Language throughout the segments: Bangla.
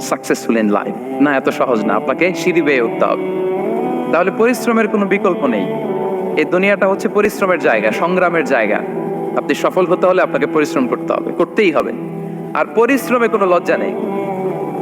সাকসেসফুল ইন লাইফ না, এত সহজ না। আপনাকে সিঁড়ি বেয়ে উঠতে হবে। তাহলে পরিশ্রমের কোনো বিকল্প নেই। এই দুনিয়াটা হচ্ছে পরিশ্রমের জায়গা, সংগ্রামের জায়গা। আপনি সফল হতে হলে আপনাকে পরিশ্রম করতে হবে, করতেই হবে। আর পরিশ্রমে কোনো লজ্জা নেই।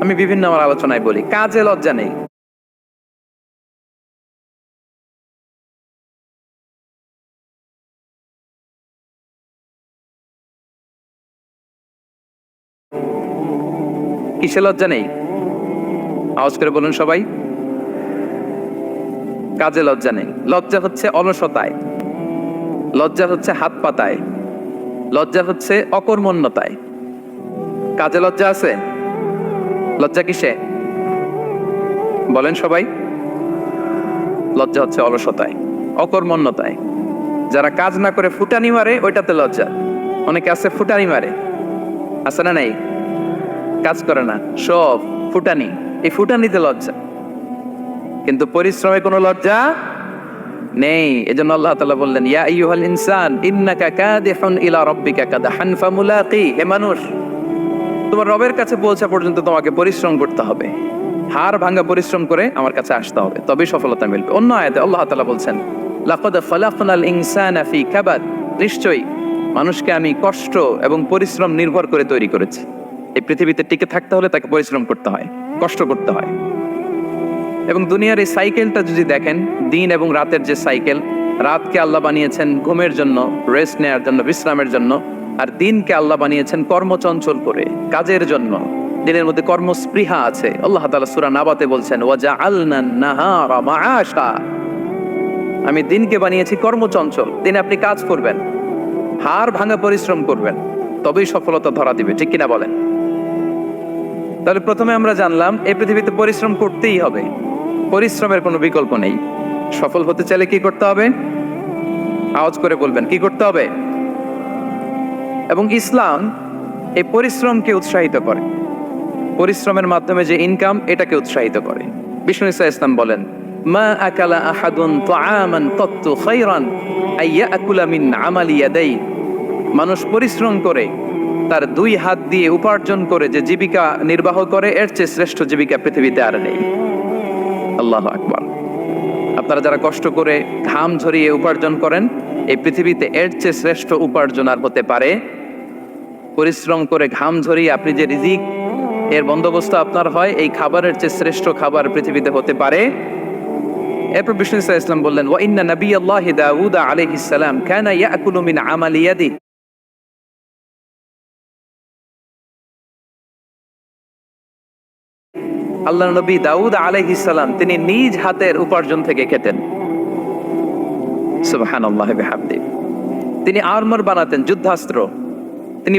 আমি বিভিন্ন আমার আলোচনায় বলি, কাজে লজ্জা নেই। কিসে লজ্জা নেই? আওয়াজ করে বলুন সবাই। কাজে লজ্জা নেই। লজ্জা হচ্ছে অলসতায়। লজ্জা হচ্ছে হাত পাতায়। লজ্জা হচ্ছে অকর্মণ্যতায়। কাজে লজ্জা আছে? লজ্জা কিসে? বলেন সবাই। লজ্জা হচ্ছে অলসতায়, অকর্মণ্যতায়। যারা কাজ না করে ফুটানি মারে, ওইটাতে লজ্জা। অনেকে আছে ফুটানি মারে। আছে না নাই? কাজ করে না, সব ফুটানি। এই ফুটানিতে লজ্জা। কিন্তু পরিশ্রমে কোনো লজ্জা নেই। এজন্য আল্লাহ তাআলা বললেন, ইয়া আইয়ুহাল ইনসান, ইন্নাকা কাদিহুন ইলা রাব্বিকা কাদহান ফামুলাকি। হে মানুষ, তোমার রবের কাছে পৌঁছা পর্যন্ত তোমাকে পরিশ্রম করতে হবে। হাড় ভাঙা পরিশ্রম করে আমার কাছে আসতে হবে। তবেই সফলতা মিলবে। অন্য আয়াতে আল্লাহ তাআলা বলছেন, লাকাদ খালাকনাল ইনসানা ফি কাবাদ। নিশ্চয়ই, মানুষকে আমি কষ্ট এবং পরিশ্রম নির্ভর করে তৈরি করেছি। এই পৃথিবীতে টিকে থাকতে হলে তাকে পরিশ্রম করতে হয়, কষ্ট করতে হয়। এবং দুনিয়ার এই সাইকেলটা যদি দেখেন, দিন এবং রাতের যে সাইকেল, রাতকে আল্লাহ বানিয়েছেন ঘুমের জন্য রেস্ট নেওয়ার জন্য, বিশ্রামের জন্য, আর দিনকে আল্লাহ বানিয়েছেন কর্মচঞ্চল করে, কাজের জন্য। দিনের মধ্যে কর্মস্পৃহা আছে। আল্লাহ তালা সুরা নাবাতে বলছেন ওয়াজা মাআশা আমি দিনকে বানিয়েছি কর্মচঞ্চল। দিনে আপনি কাজ করবেন, হাড় ভাঙা পরিশ্রম করবেন, তবেই সফলতা ধরা দিবে। ঠিক কিনা বলেন? তাহলে প্রথমে আমরা জানলাম এই পৃথিবীতে পরিশ্রম করতেই হবে। পরিশ্রমের কোনো বিকল্প নেই। সফল হতে চাইলে কি করতে হবে? আওয়াজ করে বলবেন, কি করতে হবে? এবং ইসলাম এই পরিশ্রমকে উৎসাহিত করে। পরিশ্রমের মাধ্যমে যে ইনকাম এটাকে উৎসাহিত করে। বিষ্ণু ইসা ইসলাম বলেন, মা আকালা আহাদুন তাআমান কত্তু খায়রান আইয়া আকুলা মিন আমালি মানুষ পরিশ্রম করে তার দুই হাত দিয়ে উপার্জন করে যে জীবিকা নির্বাহ করে, এর চেয়ে শ্রেষ্ঠ জীবিকা পৃথিবীতে আর নেই। আল্লাহ আকবার। আপনারা যারা কষ্ট করে ঘাম ঝরিয়ে উপার্জন করেন, এই পৃথিবীতে এর চেয়ে শ্রেষ্ঠ উপার্জন আর হতে পারে। পরিশ্রম করে ঘাম ঝরিয়ে আপনি যে রিজিক, এর বন্দোবস্ত আপনার হয়, এই খাবারের চেয়ে শ্রেষ্ঠ খাবার পৃথিবীতে হতে পারে। এরপর বিষ্ণু ইসলাম বললেন, ওয়া ইন্না নবী আল্লাহ দাউদ আলাইহিস সালাম কানা ইয়াকুলু মিন আমালি আল্লাহ নবী দাউদ আলহ ইসালাম তিনি নিজ হাতের উপার্জন থেকে খেতেন। তিনি আর্মার বানাতেন, যুদ্ধাস্ত্র। তিনি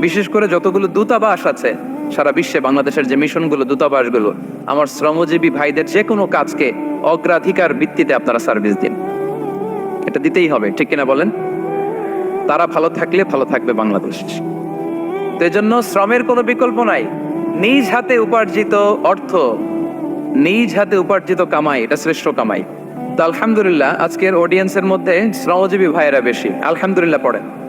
বিশেষ করে যতগুলো দূতাবাস আছে, সারা বিশ্বে বাংলাদেশের যে মিশনগুলো, দূতাবাসগুলো, আমার শ্রমজীবী ভাইদের যে কোনো কাজকে অগ্রাধিকার ভিত্তিতে আপনারা সার্ভিস দিন। এটা দিতেই হবে, ঠিক কিনা বলেন? তারা ভালো থাকলে ভালো থাকবে বাংলাদেশ। তো এজন্য শ্রমের কোনো বিকল্প নাই। নিজ হাতে উপার্জিত অর্থ, নিজ হাতে উপার্জিত কামাই, এটা শ্রেষ্ঠ কামাই। তো আলহামদুলিল্লাহ, আজকের অডিয়েন্সের মধ্যে শ্রমজীবী ভাইয়েরা বেশি। আলহামদুলিল্লাহ, পড়েন।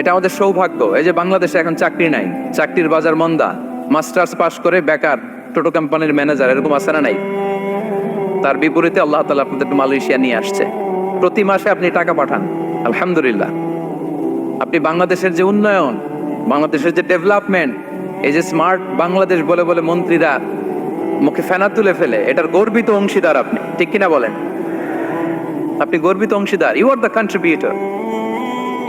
এটা আমাদের সৌভাগ্য। এই যে বাংলাদেশে এখন চাকরি নাই, চাকরির বাজার মন্দা। মাস্টার্স পাস করে বেকার, টোটো কোম্পানির ম্যানেজার, এরকম আছে না নাই? তার বিপরীতে আল্লাহ তালা আপনাদের মালয়েশিয়া নিয়ে আসছে। প্রতি মাসে আপনি টাকা পাঠান, আলহামদুলিল্লাহ। আপনি বাংলাদেশের যে উন্নয়ন, বাংলাদেশের যে ডেভেলপমেন্ট, এই যে স্মার্ট বাংলাদেশ বলে বলে মন্ত্রীরা মুখে ফেনা তুলে ফেলে, এটার গর্বিত অংশীদার আপনি। ঠিক কিনা বলেন? আপনি গর্বিত অংশীদার you are the contributor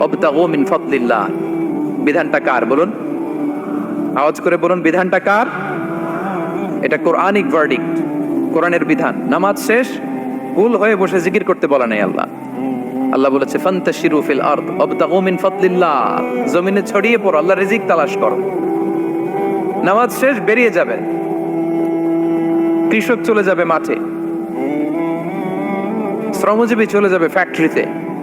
ওয়াবতাগু মিন ফাদলিল্লাহ। বিধানটা কার বলুন? আওয়াজ করে বলুন, বিধানটা কার? এটা কোরআনিক ভার্ডিক্ট কোরআনের বিধান। নামাজ শেষ, ভুল হয়ে বসে জিকির করতে বলা নাই আল্লাহ। আল্লাহ বলেছে, ফান্তাশিরু ফিল আরদ ওয়াবতাগু মিন ফাদলিল্লাহ। জমিনে ছড়িয়ে পড়ো, আল্লাহ রিজিক তালাশ করো। নামাজ শেষ, বেরিয়ে যাবে। কৃষক চলে যাবে মাঠে। শ্রমজীবী চলে যাবে ফ্যাক্টরিতে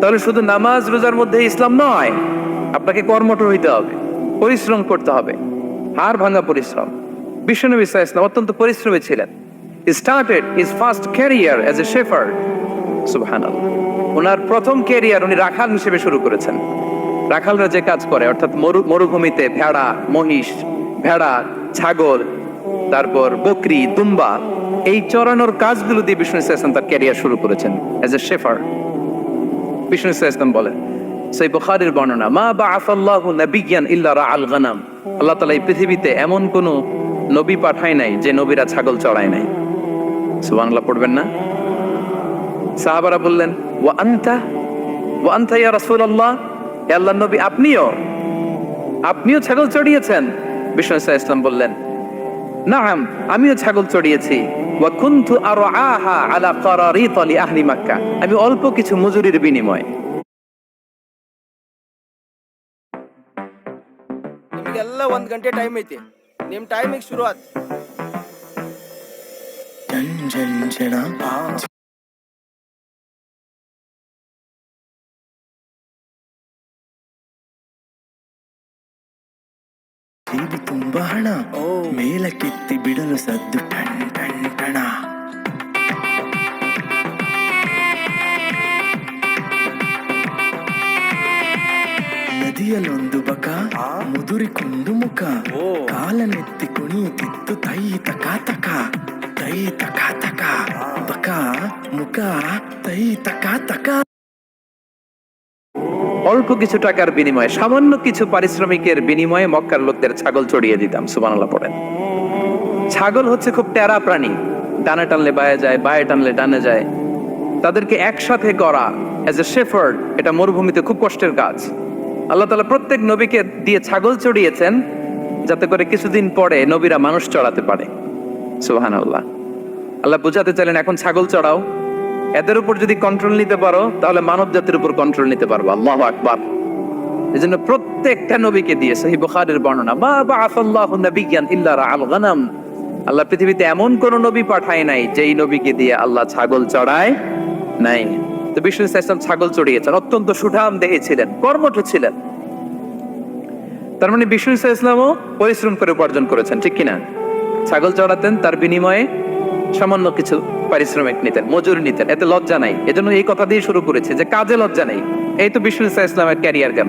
তাহলে শুধু নামাজ রোজার মধ্যে ইসলাম নয়, আপনাকে কর্মঠ হইতে হবে, পরিশ্রম করতে হবে হার ভাঙা পরিশ্রম। বিশ্বনবী ইসা ইসলাম অত্যন্ত পরিশ্রমী ছিলেন। স্টার্টেড ইজ ফার্স্ট ক্যারিয়ার এ ওনার প্রথম ক্যারিয়ার উনি রাখাল হিসেবে শুরু করেছেন। রাখালরা যে কাজ করে, অর্থাৎ মরু মরুভূমিতে ভেড়া, মহিষ, ভেড়া, ছাগল, তারপর বকরি, দুম্বা, এই চড়ানোর কাজগুলো দিয়ে বিষ্ণু ইসলাম তার ক্যারিয়ার শুরু করেছেন এজ এ শেফার বিষ্ণু ইসলাম বলেন, সেই বুখারীর বর্ণনা, মা বা আফাল্লাহু নাবিয়ান ইল্লা রাআল গানাম। আল্লাহ তাআলা এই পৃথিবীতে এমন কোন নবী পাঠায় নাই যে নবীরা ছাগল চড়ায় নাই। সুবহানাল্লাহ, পড়বেন না? সাহাবারা বললেন, ওয়া আনতা ওয়া আনতা ইয়া রাসূলুল্লাহ? হে আল্লাহর নবী, আপনিও আপনিও ছাগল চড়িয়েছেন? বিষ্ণু ইসলাম বললেন, নাম, আমিও ছাগল চড়িয়েছি। ওয়া কুনতু আরআহা আলা কারারিত লি আহলি মক্কা আমি অল্প কিছু মজুরির বিনিময়ে ನಿಮಗೆಲ್ಲ ಒಂದ್ ಗಂಟೆ ಟೈಮ್ ಐತಿ ನಿಮ್ ಟೈಮಿಗೆ ಶುರುವಾತ್ ಜಂಜಂಜಣ ಜೇಬು ತುಂಬ ಹಣ ಓ. ಮೇಲಕ್ಕೆತ್ತಿ ಬಿಡಲು ಸದ್ದು অল্প কিছু টাকার বিনিময়ে, সামান্য কিছু পারিশ্রমিকের বিনিময়ে মক্কার লোকদের ছাগল চড়িয়ে দিতাম, সুবহানাল্লাহ পড়েন। ছাগল হচ্ছে খুব টেরা প্রাণী। ডানে টানলে বায়ে যায়, বায়ে টানলে ডানে যায়। তাদেরকে একসাথে করা অ্যাজ এ শেফার্ড এটা মরুভূমিতে খুব কষ্টের কাজ। আল্লাহ তালা প্রত্যেক নবীকে দিয়ে ছাগল চড়িয়েছেন, যাতে করে কিছুদিন পরে নবীরা মানুষ চড়াতে পারে। সুবহানাল্লাহ। আল্লাহ বুঝাতে চাইলেন, এখন ছাগল চড়াও। এদের উপর যদি কন্ট্রোল নিতে পারো, তাহলে মানব জাতির উপর কন্ট্রোল নিতে পারব। আল্লাহ আকবার। এই জন্য প্রত্যেকটা নবীকে দিয়ে সহি বুখারীর বর্ণনা ইল্লা রাআল গানাম। আল্লাহ পৃথিবীতে এমন কোন নবী পাঠায় নাই, যেই নবীকে দিয়ে আল্লাহ ছাগল চড়ায় নাই। তো বিষ্ণু ইসলাম ছাগল চড়িয়েছেন, অত্যন্ত সুঠাম দেহে ছিলেন, কর্মঠ ছিলেন। তার মানে বিষ্ণু ইসলামও পরিশ্রম করে উপার্জন করেছেন, ঠিক কিনা? ছাগল চড়াতেন, তার বিনিময়ে সামান্য কিছু পারিশ্রমিক নিতেন, মজুরি নিতেন, এতে লজ্জা নাই। এজন্য এই কথা দিয়ে শুরু করেছে যে কাজে লজ্জা নেই। এই তো ইসা ইসলামের ক্যারিয়ার গেল।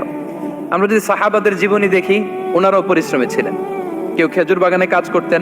আমরা যদি সাহাবাদের জীবনী দেখি, ওনারাও পরিশ্রমী ছিলেন। কেউ খেজুর বাগানে কাজ করতেন